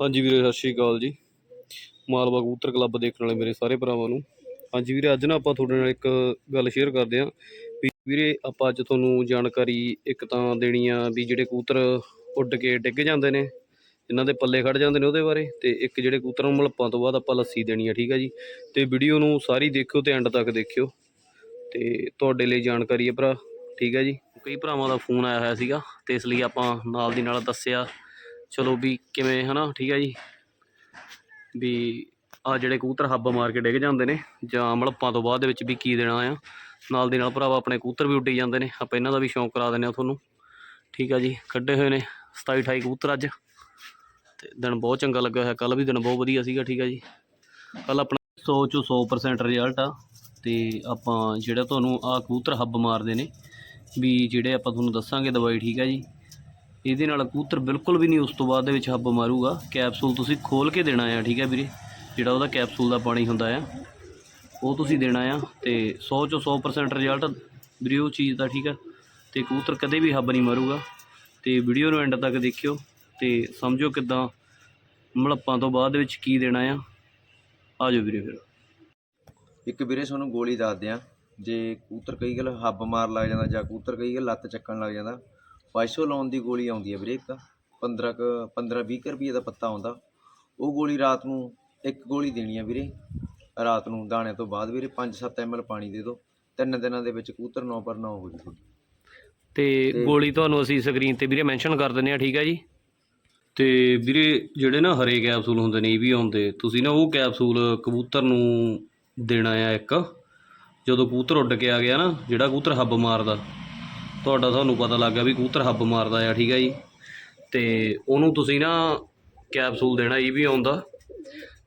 ਹਾਂਜੀ ਵੀਰੇ, ਸਤਿ ਸ਼੍ਰੀ ਅਕਾਲ ਜੀ। ਮਾਲਵਾ ਕਬੂਤਰ ਕਲੱਬ ਦੇਖਣ ਵਾਲੇ ਮੇਰੇ ਸਾਰੇ ਭਰਾਵਾਂ ਨੂੰ। ਹਾਂਜੀ ਵੀਰੇ, ਅੱਜ ਨਾ ਆਪਾਂ ਤੁਹਾਡੇ ਨਾਲ ਇੱਕ ਗੱਲ ਸ਼ੇਅਰ ਕਰਦੇ ਆਂ ਵੀ ਵੀਰੇ, ਆਪਾਂ ਅੱਜ ਤੁਹਾਨੂੰ ਜਾਣਕਾਰੀ ਇੱਕ ਤਾਂ ਦੇਣੀ ਆ ਵੀ ਜਿਹੜੇ ਕਬੂਤਰ ਉੱਡ ਕੇ ਡਿੱਗ ਜਾਂਦੇ ਨੇ, ਇਹਨਾਂ ਦੇ ਪੱਲੇ ਖੜ ਜਾਂਦੇ ਨੇ ਉਹਦੇ ਬਾਰੇ ਤੇ ਇੱਕ ਜਿਹੜੇ ਕਬੂਤਰਾਂ ਨੂੰ ਮਲੱਪਾਂ ਤੋਂ ਬਾਅਦ ਆਪਾਂ ਲੱਸੀ ਦੇਣੀ ਆ, ਠੀਕ ਆ ਜੀ। ਤੇ ਵੀਡੀਓ ਨੂੰ ਸਾਰੀ ਦੇਖਿਓ ਤੇ ਐਂਡ ਤੱਕ ਦੇਖਿਓ। ਤੇ ਤੁਹਾਡੇ ਲਈ ਜਾਣਕਾਰੀ ਹੈ ਭਰਾ, ਠੀਕ ਹੈ ਜੀ। ਕਈ ਭਰਾਵਾਂ ਦਾ ਫੋਨ ਆਇਆ ਹੋਇਆ ਸੀਗਾ ਤੇ ਇਸ ਲਈ ਆਪਾਂ ਨਾਲ ਦੀ ਨਾਲ ਦੱਸਿਆ ਚਲੋ ਵੀ ਕਿਵੇਂ ਹਨਾ, ਠੀਕ ਹੈ ਜੀ। ਵੀ ਆ ਜਿਹੜੇ ਕਬੂਤਰ ਹੱਬ ਮਾਰ ਕੇ ਡਿੱਗ ਜਾਂਦੇ ਨੇ, ਜਾਂ ਮਲੱਪਾਂ ਤੋਂ ਬਾਅਦ ਦੇ ਵਿੱਚ ਵੀ ਕੀ ਦੇਣਾ ਆ। ਨਾਲ ਦੀ ਨਾਲ ਭਰਾਵਾ ਆਪਣੇ ਕਬੂਤਰ ਵੀ ਉੱਡੀ ਜਾਂਦੇ ਨੇ, ਆਪਾਂ ਇਹਨਾਂ ਦਾ ਵੀ ਸ਼ੌਂਕ ਕਰਾ ਦਿੰਦੇ ਆ ਤੁਹਾਨੂੰ। ਠੀਕ ਆ ਜੀ ਕੱਢੇ ਹੋਏ ਨੇ 27 28 ਕਬੂਤਰ ਅੱਜ। ਤੇ ਦਿਨ ਬਹੁਤ ਚੰਗਾ ਲੱਗਾ ਹੋਇਆ ਕੱਲ ਵੀ ਦਿਨ ਬਹੁਤ ਵਧੀਆ ਸੀਗਾ, ਠੀਕ ਆ ਜੀ। ਕੱਲ ਆਪਣਾ 100 ਚੋਂ 100% ਰਿਜ਼ਲਟ ਆ। ਤੇ ਆਪਾਂ ਜਿਹੜਾ ਤੁਹਾਨੂੰ ਆ ਕਬੂਤਰ ਹੱਬ ਮਾਰਦੇ ਨੇ, ਵੀ ਜਿਹੜੇ ਆਪਾਂ ਤੁਹਾਨੂੰ ਦੱਸਾਂਗੇ ਦਵਾਈ, ਠੀਕ ਆ ਜੀ। ਇਹਦੇ ਨਾਲ ਕਬੂਤਰ ਬਿਲਕੁਲ ਵੀ ਨਹੀਂ ਉਸ ਤੋਂ ਬਾਅਦ ਦੇ ਵਿੱਚ ਹੱਬ ਮਾਰੂਗਾ। ਕੈਪਸੂਲ ਤੁਸੀਂ ਖੋਲ ਕੇ ਦੇਣਾ ਆ, ਠੀਕ ਹੈ ਵੀਰੇ? ਜਿਹੜਾ ਉਹਦਾ ਕੈਪਸੂਲ ਦਾ ਪਾਣੀ ਹੁੰਦਾ ਆ। ਉਹ ਤੁਸੀਂ ਦੇਣਾ ਆ ਤੇ 100 ਚੋਂ 100% ਰਿਜ਼ਲਟ ਵੀਰੇ ਉਹ ਚੀਜ਼ ਦਾ, ਠੀਕ ਆ? ਤੇ ਕਬੂਤਰ ਕਦੇ ਵੀ ਹੱਬ ਨਹੀਂ ਮਾਰੂਗਾ। ਤੇ ਵੀਡੀਓ ਨੂੰ ਐਂਡ ਤੱਕ ਦੇਖਿਓ ਤੇ ਸਮਝੋ ਕਿੱਦਾਂ ਮਲੱਪਾਂ ਤੋਂ ਬਾਅਦ ਵਿੱਚ ਕੀ ਦੇਣਾ ਆ। ਆ ਜਾਓ ਵੀਰੇ ਫਿਰ। ਇੱਕ ਵੀਰੇ ਤੁਹਾਨੂੰ ਗੋਲੀ ਦੱਸਦੇ ਆ ਜੇ ਕੂਤਰ ਕਈ ਗੱਲ ਹੱਬ ਮਾਰ ਲੱਗ ਜਾਂਦਾ ਜਾਂ ਕੂਤਰ ਕਈ ਗੱਲ ਲੱਤ ਚੱਕਣ ਲੱਗ ਜਾਂਦਾ ਫਾਈਸੋ ਲਾਉਣ ਦੀ ਗੋਲੀ ਆਉਂਦੀ ਹੈ ਵੀਰੇ ਇੱਕ 15 ਕ 15 20 ਰੁਪਏ ਦਾ ਪੱਤਾ ਆਉਂਦਾ। ਉਹ ਗੋਲੀ ਰਾਤ ਨੂੰ ਇੱਕ ਗੋਲੀ ਦੇਣੀ ਆ ਵੀਰੇ। ਰਾਤ ਨੂੰ ਦਾਣੇ ਤੋਂ ਬਾਅਦ ਵੀਰੇ 5-7 ml ਪਾਣੀ ਦੇ ਦਿਓ। ਤਿੰਨ ਦਿਨਾਂ ਦੇ ਵਿੱਚ ਕਬੂਤਰ ਨੌ ਪਰ ਨੌ ਹੋ ਜੂ ਤੇ ਗੋਲੀ ਤੁਹਾਨੂੰ ਅਸੀਂ ਸਕਰੀਨ ਤੇ ਵੀਰੇ ਮੈਂਸ਼ਨ ਕਰ ਦਿੰਨੇ ਆ ਠੀਕ ਆ ਜੀ? ਤੇ ਵੀਰੇ ਜਿਹੜੇ ਨਾ ਹਰੇ ਕੈਪਸੂਲ ਹੁੰਦੇ ਨੇ ਇਹ ਵੀ ਆਉਂਦੇ। ਤੁਸੀਂ ਨਾ ਉਹ ਕੈਪਸੂਲ ਕਬੂਤਰ ਨੂੰ ਦੇਣਾ ਆ ਇੱਕ। ਜਦੋਂ ਕਬੂਤਰ ਉੱਡ ਕੇ ਆ ਗਿਆ ਨਾ ਜਿਹੜਾ ਕਬੂਤਰ ਹੱਬ ਮਾਰਦਾ ਤੁਹਾਡਾ ਤੁਹਾਨੂੰ ਪਤਾ ਲੱਗ ਗਿਆ ਵੀ ਕਬੂਤਰ ਹੱਬ ਮਾਰਦਾ ਆ, ਠੀਕ ਹੈ ਜੀ। ਤੇ ਉਹਨੂੰ ਤੁਸੀਂ ਨਾ ਕੈਪਸੂਲ ਦੇਣਾ ਇਹ ਵੀ ਆਉਂਦਾ।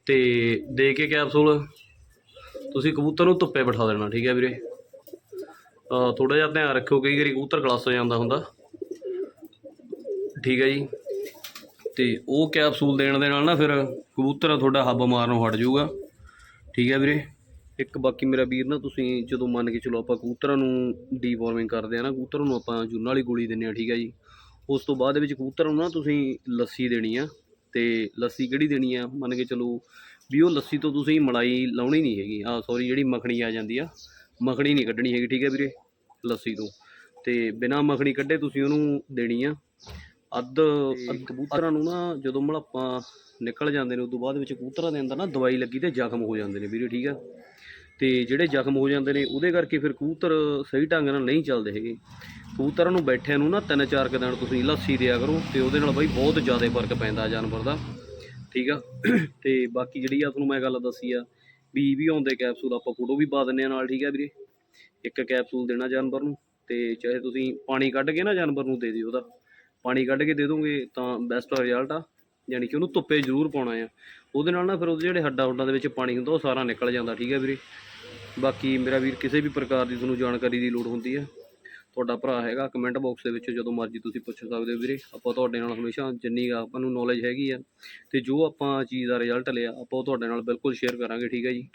ਤੇ ਦੇ ਕੇ ਕੈਪਸੂਲ, ਤੁਸੀਂ ਕਬੂਤਰ ਨੂੰ ਧੁੱਪੇ ਬਿਠਾ ਦੇਣਾ, ਠੀਕ ਹੈ ਵੀਰੇ। ਥੋੜਾ ਜਿਹਾ ਧਿਆਨ ਰੱਖਿਓ, ਕਈ ਵਾਰੀ ਕਬੂਤਰ ਖਲਾਸ ਹੋ ਜਾਂਦਾ ਹੁੰਦਾ। ਠੀਕ ਹੈ ਜੀ। ਤੇ ਉਹ ਕੈਪਸੂਲ ਦੇਣ ਦੇ ਨਾਲ ਨਾ ਫਿਰ ਕਬੂਤਰ ਤੁਹਾਡਾ ਹੱਬ ਮਾਰਨੋਂ ਹਟ ਜਾਊਗਾ। ਠੀਕ ਹੈ ਵੀਰੇ। ਇੱਕ ਬਾਕੀ ਮੇਰਾ ਵੀਰ ਨਾ ਤੁਸੀਂ ਜਦੋਂ ਮੰਨ ਕੇ ਚਲੋ ਆਪਾਂ ਕਬੂਤਰਾਂ ਨੂੰ ਡੀਵਾਰਮਿੰਗ ਕਰਦੇ ਆ ਨਾ ਕਬੂਤਰ ਨੂੰ ਆਪਾਂ ਜੂਨ ਵਾਲੀ ਗੋਲੀ ਦਿੰਨੇ ਆ ਠੀਕ ਹੈ ਜੀ। ਉਸ ਤੋਂ ਬਾਅਦ ਦੇ ਵਿੱਚ ਕਬੂਤਰ ਨੂੰ ਨਾ ਤੁਸੀਂ ਲੱਸੀ ਦੇਣੀ ਆ ਤੇ ਲੱਸੀ ਕਿਹੜੀ ਦੇਣੀ ਆ? ਮੰਨ ਕੇ ਚਲੋ ਵੀ ਉਹ ਲੱਸੀ ਤੋਂ ਤੁਸੀਂ ਮਲਾਈ ਲਾਉਣੀ ਨਹੀਂ ਹੈਗੀ। ਆ ਸੌਰੀ ਜਿਹੜੀ ਮੱਖਣੀ ਆ ਜਾਂਦੀ ਆ ਮੱਖਣੀ ਨਹੀਂ ਕੱਢਣੀ ਹੈਗੀ ਠੀਕ ਹੈ ਵੀਰੇ ਲੱਸੀ ਤੋਂ। ਤੇ ਬਿਨਾ ਮੱਖਣੀ ਕੱਢੇ ਤੁਸੀਂ ਉਹਨੂੰ ਦੇਣੀ ਆ। ਅੱਧ ਅੱਧ ਕਬੂਤਰਾਂ ਨੂੰ ਨਾ ਜਦੋਂ ਮਲੱਪਾਂ ਨਿਕਲ ਜਾਂਦੇ ਨੇ ਉਸ ਤੋਂ ਬਾਅਦ ਵਿੱਚ ਕਬੂਤਰਾਂ ਦੇ ਅੰਦਰ ਨਾ ਦਵਾਈ ਲੱਗੀ ਤੇ ਜ਼ਖਮ ਹੋ ਜਾਂਦੇ ਨੇ ਵੀਰੇ ਠੀਕ ਆ। ਤੇ ਜਿਹੜੇ ਜ਼ਖਮ ਹੋ ਜਾਂਦੇ ਨੇ, ਉਹਦੇ ਕਰਕੇ ਫਿਰ ਕਬੂਤਰ ਸਹੀ ਢੰਗ ਨਾਲ ਨਹੀਂ ਚੱਲਦੇ ਹੈਗੇ। ਕਬੂਤਰਾਂ ਨੂੰ ਬੈਠਿਆਂ ਨੂੰ ਨਾ ਤਿੰਨ ਚਾਰ ਕੁ ਦਿਨ ਤੁਸੀਂ ਲੱਸੀ ਦਿਆ ਕਰੋ ਤੇ ਉਹਦੇ ਨਾਲ ਬਾਈ ਬਹੁਤ ਜ਼ਿਆਦਾ ਫ਼ਰਕ ਪੈਂਦਾ ਜਾਨਵਰ ਦਾ। ਠੀਕ ਆ? ਤੇ ਬਾਕੀ ਜਿਹੜੀ ਆ ਤੁਹਾਨੂੰ ਮੈਂ ਗੱਲ ਦੱਸੀ ਆ, ਵੀ ਵੀ ਆਉਂਦੇ ਕੈਪਸੂਲ ਆਪਾਂ ਫੋਟੋ ਵੀ ਪਾ ਦਿੰਨੇ ਆ ਨਾਲ, ਠੀਕ ਆ ਵੀਰੇ? ਇੱਕ ਕੈਪਸੂਲ ਦੇਣਾ ਜਾਨਵਰ ਨੂੰ ਤੇ ਚਾਹੇ ਤੁਸੀਂ ਪਾਣੀ ਕੱਢ ਕੇ ਨਾ ਜਾਨਵਰ ਨੂੰ ਦੇ ਦਿਓ ਉਹਦਾ। ਪਾਣੀ ਕੱਢ ਕੇ ਦੇ ਦੋਗੇ ਤਾਂ ਬੈਸਟ ਰਿਜ਼ਲਟ ਆ, ਯਾਨੀ ਕਿ ਉਹਨੂੰ ਧੁੱਪੇ ਜ਼ਰੂਰ ਪਾਉਣਾ ਆ। ਉਹਦੇ ਨਾਲ ਨਾ ਫਿਰ ਉਹਦੇ ਜਿਹੜੇ ਹੱਡਾਂ ਹੁੱਡਾਂ ਦੇ ਵਿੱਚ ਪਾਣੀ ਹੁੰਦਾ, ਉਹ ਸਾਰਾ ਨਿਕਲ ਜਾਂਦਾ, ਠੀਕ ਹੈ ਵੀਰੇ? ਬਾਕੀ ਮੇਰਾ ਵੀਰ ਕਿਸੇ ਵੀ ਪ੍ਰਕਾਰ ਦੀ ਤੁਹਾਨੂੰ ਜਾਣਕਾਰੀ ਦੀ ਲੋੜ ਹੁੰਦੀ ਹੈ, ਤੁਹਾਡਾ ਭਰਾ ਹੈਗਾ ਕਮੈਂਟ ਬਾਕਸ ਦੇ ਵਿੱਚ ਜਦੋਂ ਮਰਜ਼ੀ ਤੁਸੀਂ ਪੁੱਛ ਸਕਦੇ ਹੋ ਵੀਰੇ। ਆਪਾਂ ਤੁਹਾਡੇ ਨਾਲ ਹਮੇਸ਼ਾ ਜਿੰਨੀ ਕੁ ਆਪਾਂ ਨੂੰ ਨੌਲੇਜ ਹੈਗੀ ਆ, ਤੇ ਜੋ ਆਪਾਂ ਚੀਜ਼ ਦਾ ਰਿਜ਼ਲਟ ਲਿਆ, ਆਪਾਂ ਉਹ ਤੁਹਾਡੇ ਨਾਲ ਬਿਲਕੁਲ ਸ਼ੇਅਰ ਕਰਾਂਗੇ, ਠੀਕ ਹੈ ਜੀ?